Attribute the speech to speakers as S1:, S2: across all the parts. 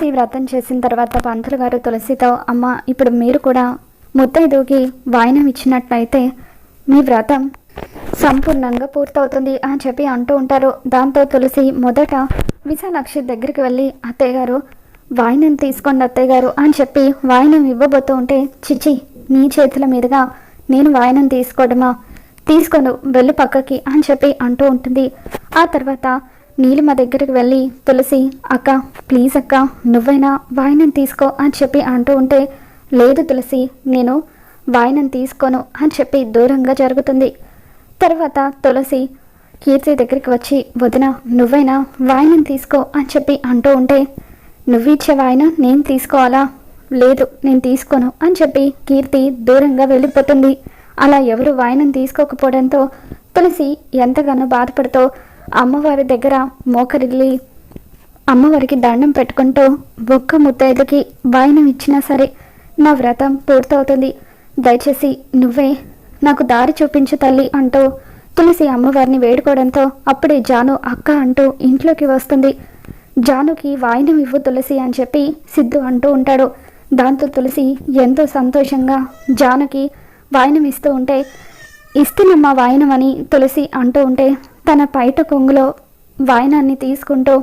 S1: తులసి వ్రతం చేసిన తర్వాత పంతులు గారు తులసితో అమ్మ ఇప్పుడు మీరు కూడా ముత్తైదుకి వాయినం ఇచ్చినట్లయితే మీ వ్రతం సంపూర్ణంగా పూర్తవుతుంది అని చెప్పి అంటూ ఉంటారు. దాంతో తులసి మొదట విశాలాక్షి దగ్గరికి వెళ్ళి అత్తయ్య గారు వాయినం తీసుకోండి అత్తయ్య గారు అని చెప్పి వాయినం ఇవ్వబోతూ ఉంటే చిచి నీ చేతుల మీదుగా నేను వాయినం తీసుకోవడమా? తీసుకోను వెళ్ళు పక్కకి అని చెప్పి అంటూ ఉంటుంది. ఆ తర్వాత నీలిమ దగ్గరికి వెళ్ళి తులసి అక్క ప్లీజ్ అక్క నువ్వైనా వాయినం తీసుకో అని చెప్పి అంటూ ఉంటే లేదు తులసి నేను వాయినం తీసుకోను అని చెప్పి దూరంగా జరుగుతుంది. తర్వాత తులసి కీర్తి దగ్గరికి వచ్చి వదిన నువ్వైనా వాయినం తీసుకో అని చెప్పి అంటూ ఉంటే నువ్విచ్చే వాయినం నేను తీసుకోవాలా? లేదు నేను తీసుకోను అని చెప్పి కీర్తి దూరంగా వెళ్ళిపోతుంది. అలా ఎవరు వాయినం తీసుకోకపోవడంతో తులసి ఎంతగానో బాధపడుతూ అమ్మవారి దగ్గర మోకరిల్లి అమ్మవారికి దండం పెట్టుకుంటూ ఒక్క ముత్తైదుకి వాయినం ఇచ్చినా సరే నా వ్రతం పూర్తవుతుంది. దయచేసి నువ్వే నాకు దారి చూపించు తల్లి అంటూ తులసి అమ్మవారిని వేడుకోవడంతో అప్పుడే జాను అక్క అంటూ ఇంట్లోకి వస్తుంది. జానుకి వాయినం ఇవ్వు తులసి అని చెప్పి సిద్ధు అంటూ ఉంటాడు. దాంతో తులసి ఎంతో సంతోషంగా జానుకి వాయినం ఇస్తూ ఉంటే ఇస్తున్నమ్మా వాయినం అని తులసి అంటూ ఉంటే తన పైట కొంగులో వాయినాన్ని తీసుకుంటూ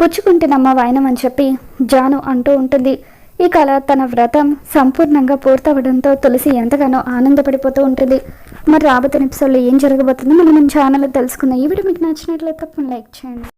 S1: పుచ్చుకుంటేనమ్మ వాయినం అని చెప్పి జాను అంటూ ఉంటుంది. ఇక అలా తన వ్రతం సంపూర్ణంగా పూర్తవడంతో తులసి ఎంతగానో ఆనందపడిపోతూ ఉంటుంది. మరి రాబోతున్న ఎపిసోడ్లో ఏం జరగబోతుందో మనం మన ఛానల్లో తెలుసుకుందాం. ఈ వీడియో మీకు నచ్చినట్లయితే తప్పని లైక్ చేయండి.